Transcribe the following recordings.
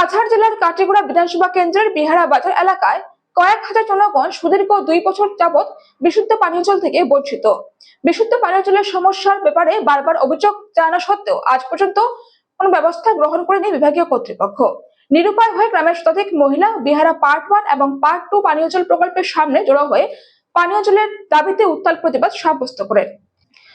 কাছাড় জেলার কাটিগুড়া বিধানসভা কেন্দ্রের বিহারা বাজার এলাকায় কয়েক হাজার জনগণ সুদীর্ঘ দুই বছর যাবৎ বিশুদ্ধ পানীয় জল থেকে বঞ্চিত। বিশুদ্ধ পানীয় জলের সমস্যার ব্যাপারে বারবার অভিযোগ জানা সত্ত্বেও আজ পর্যন্ত কোনো ব্যবস্থা গ্রহণ করেনি বিভাগীয় কর্তৃপক্ষ। নিরুপায় হয়ে গ্রামের শতাধিক মহিলা বিহারা পার্ট ওয়ান এবং পার্ট টু পানীয় জল প্রকল্পের সামনে জড়ো হয়ে পানীয় জলের দাবিতে উত্তাল প্রতিবাদ সাব্যস্ত করেন।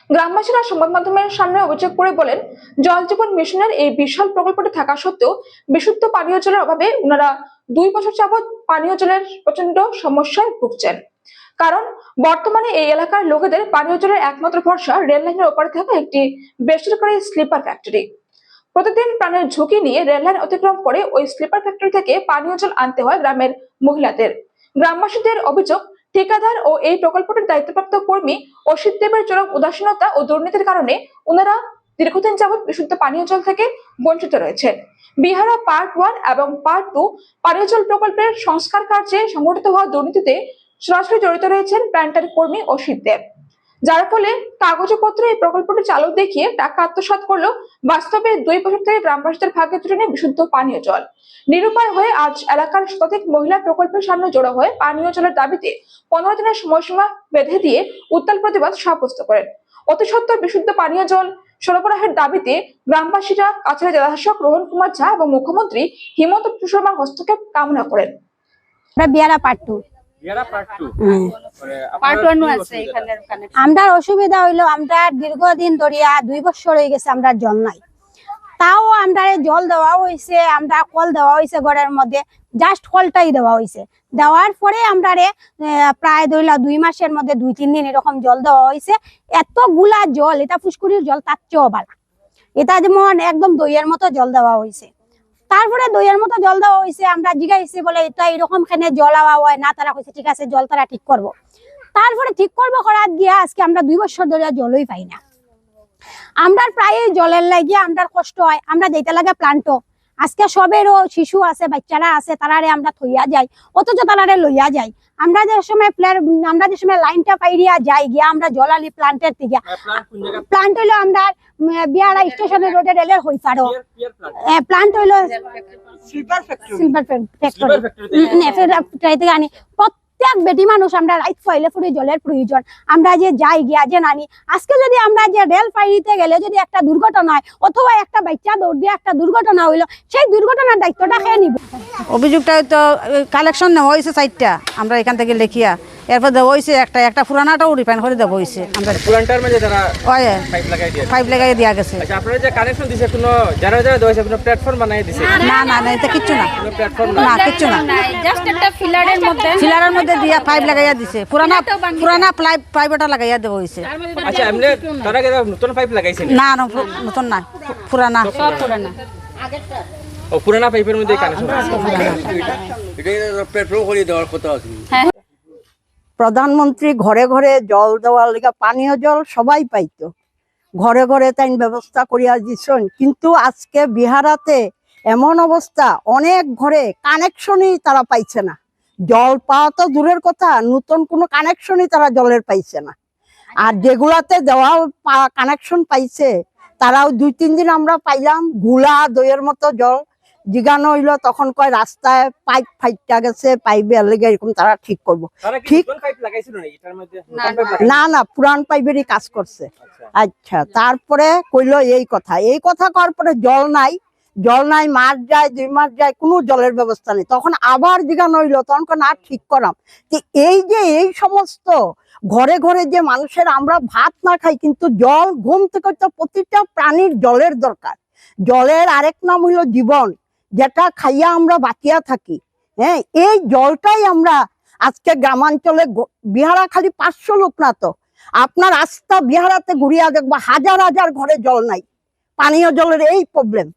গ্রামবাসীরা সংবাদ মাধ্যমের সামনে অভিযোগ করে বলেন, জল জীবন মিশনের এই বিশাল প্রকল্পটি থাকা সত্ত্বেও বিশুদ্ধ পানীয় জলের অভাবে ওনারা দুই বছর যাবৎ পানীয় জলের প্রচণ্ড সমস্যায় ভুগছেন। কারণ, বর্তমানে এই এলাকার লোকেদের পানীয় জলের একমাত্র ভরসা রেল লাইনের ওপারে থাকা একটি বেসরকারি স্লিপার ফ্যাক্টরি। প্রতিদিন প্রাণের ঝুঁকি নিয়ে রেল লাইন অতিক্রম করে ওই স্লিপার ফ্যাক্টরি থেকে পানীয় জল আনতে হয় গ্রামের মহিলাদের। গ্রামবাসীদের অভিযোগ ঠিকাদার ও এই প্রকল্পটির দায়িত্বপ্রাপ্ত কর্মী অসিত দেবের চরম উদাসীনতা ও দুর্নীতির কারণে ওনারা দীর্ঘদিন যাবৎ বিশুদ্ধ পানীয় জল থেকে বঞ্চিত রয়েছেন। বিহারা পার্ট ওয়ান এবং পার্ট টু পানীয় জল প্রকল্পের সংস্কার কার্যে সংঘটিত হওয়া দুর্নীতিতে সরাসরি জড়িত রয়েছেন প্ল্যান্টার কর্মী অসিত দেব। যার ফলে কাগজপত্রে এই প্রকল্পটি চালু দেখিয়ে টাকা আত্মসাৎ করলেও বাস্তবে দুই বছর থেকে গ্রামবাসীদের ভাগ্যে তুলে বিশুদ্ধ পানীয় জল। নিরুপায় হয়ে আজ এলাকার শতাধিক মহিলা প্রকল্পের সামনে জড়ো হয়ে পানীয় জলের দাবিতে পনেরো দিনের সময়সীমা বেঁধে দিয়ে উত্তাল প্রতিবাদ সাব্যস্ত করেন। অতি সত্ত্বর বিশুদ্ধ পানীয় জল সরবরাহের দাবিতে গ্রামবাসীরা কাছাড় জেলাশাসক রোহন কুমার ঝা এবং মুখ্যমন্ত্রী হিমন্ত বিশ্ব শর্মার হস্তক্ষেপ কামনা করেন। বিয়ারা পাট্টু আমরা অসুবিধা হইল আমরা দীর্ঘদিন ধরিয়া দুই বছর হয়ে গেছে আমরা জল নাই। তাও আমরা জল দেওয়া হয়েছে আমরা কল দেওয়া হয়েছে ঘরের মধ্যে জাস্ট কলটাই দেওয়া হয়েছে দেওয়ার পরে আমরা রে প্রায় ধরিলা দুই মাসের মধ্যে দুই তিন দিন এরকম জল দেওয়া হয়েছে এতগুলা জল এটা ফুসকুরির জল তার চেয়েও ভালো এটা যেমন একদম দইয়ের মতো জল দেওয়া হয়েছে তারপরে দইয়ের মতো জল দেওয়া হয়েছে, আমরা জিগাইছি বলে, এটা এরকম খানে জল আওয়া হয় না, তারা কইছে, ঠিক আছে, জল তারা ঠিক করব। তারপরে ঠিক করব করার গিয়া আজকে আমরা দুই বছর ধরে জলই পাই না। আমরা প্রায় জলের লাগিয়ে আমরা কষ্ট হয়, আমরা যেতে লাগে প্লান্ট আজকে সবেরও শিশু আছে বাচ্চারা আছে তারারে আমরা থইয়া যাই অথচ তারারে লইয়া যাই আমরা যে সময় প্লার আমরা যে সময় লাইনটা পাইরিয়া যাই গিয়া আমরা জল আলি প্লান্টের মানে জায়গায়? প্লান্ট হইল আমরা বিয়ারা স্টেশনের রোডে রেলের হই পারো। প্লান্ট হইল সিলভার ফ্যাক্টরি সিলভার ফ্যাক্টরি থেকে আনি প্রত্যেক বেটি মানুষ, আমরা রাইত ফাইলে ফুড়ে জলের প্রয়োজন। আমরা যে যাই গিয়া যে নানি, আজকে যদি আমরা যে রেল ফাইরিতে গেলে যদি একটা দুর্ঘটনা হয়, অথবা একটা বাচ্চা দৌড় দিয়ে একটা দুর্ঘটনা হইল, সেই দুর্ঘটনার দায়িত্বটা খেয়ে নিব? অভিযোগটা তো কালেকশন নেওয়া হয়েছে সাইডটা আমরা এখান থেকে লেখিয়া। এরপর দেওয়া হয়েছে একটা একটা পুরানাটাও রিফাইন করে দেওয়া হয়েছে আমরা প্লান্টার মধ্যে যারা ওই পাইপ লাগাই দিয়ে গেছে আচ্ছা আপনারা যে কানেকশন দিছে কোনো যারা যারা হয়েছে কোনো প্ল্যাটফর্ম বানাই দিছে না না না এটা কিচ্ছু না প্ল্যাটফর্ম না কিচ্ছু না জাস্ট একটা ফিলারের মধ্যে ফিলারের মধ্যে দিয়া পাইপ লাগাইয়া দিছে পুরানা পুরানা পাইপ পাইপটা লাগাইয়া দেওয়া হয়েছে আচ্ছা এমনি তারা কি নতুন পাইপ লাগাইছে না না নতুন না পুরানা সব পুরানা ও পুরানা পাইপের মধ্যে কানেকশন এটা পেট্রোল করে দেওয়ার কথা আছে প্রধানমন্ত্রী ঘরে ঘরে জল দেওয়ার লেগে পানীয় জল সবাই পাইতো। ঘরে ঘরে তাই ব্যবস্থা করিয়া দিছেন। কিন্তু আজকে বিহারাতে এমন অবস্থা, অনেক ঘরে কানেকশনই তারা পাইছে না। জল পাওয়া তো দূরের কথা, নতুন কোনো কানেকশনই তারা জলের পাইছে না। আর যেগুলাতে দেওয়া কানেকশন পাইছে, তারাও দুই তিন দিন আমরা পাইলাম, গুলা, দইয়ের মতো জল। জিগানো হইল তখন কয় রাস্তায় পাইপ ফাইটটা গেছে পাইপের লেগে এরকম তারা ঠিক করব। ঠিক। পাইপ না না, পাইপ পুরান পাইপেরই কাজ করছে। আচ্ছা। আচ্ছা তারপরে কইলো এই কথা। এই কথা করার পরে জল নাই জল নাই মাস যায় দুই মাস যায় কোনো জলের ব্যবস্থা নেই। তখন আবার জিগানো হইল তখন কয় না ঠিক করাম। যে এই যে এই সমস্ত ঘরে ঘরে যে মানুষের আমরা ভাত না খাই কিন্তু জল ঘুম থেকে তো প্রতিটা প্রাণীর জলের দরকার। জলের আরেক নাম হইল জীবন। যেটা খাইয়া আমরা বাঁচিয়া থাকি হ্যাঁ? এই জলটাই আমরা আজকে গ্রামাঞ্চলে বিহারা খালি পাঁচশো লোক না তো। আপনার আস্থা বিহারাতে ঘুরিয়া দেখবা হাজার হাজার ঘরে জল নাই। পানীয় জলের এই প্রবলেম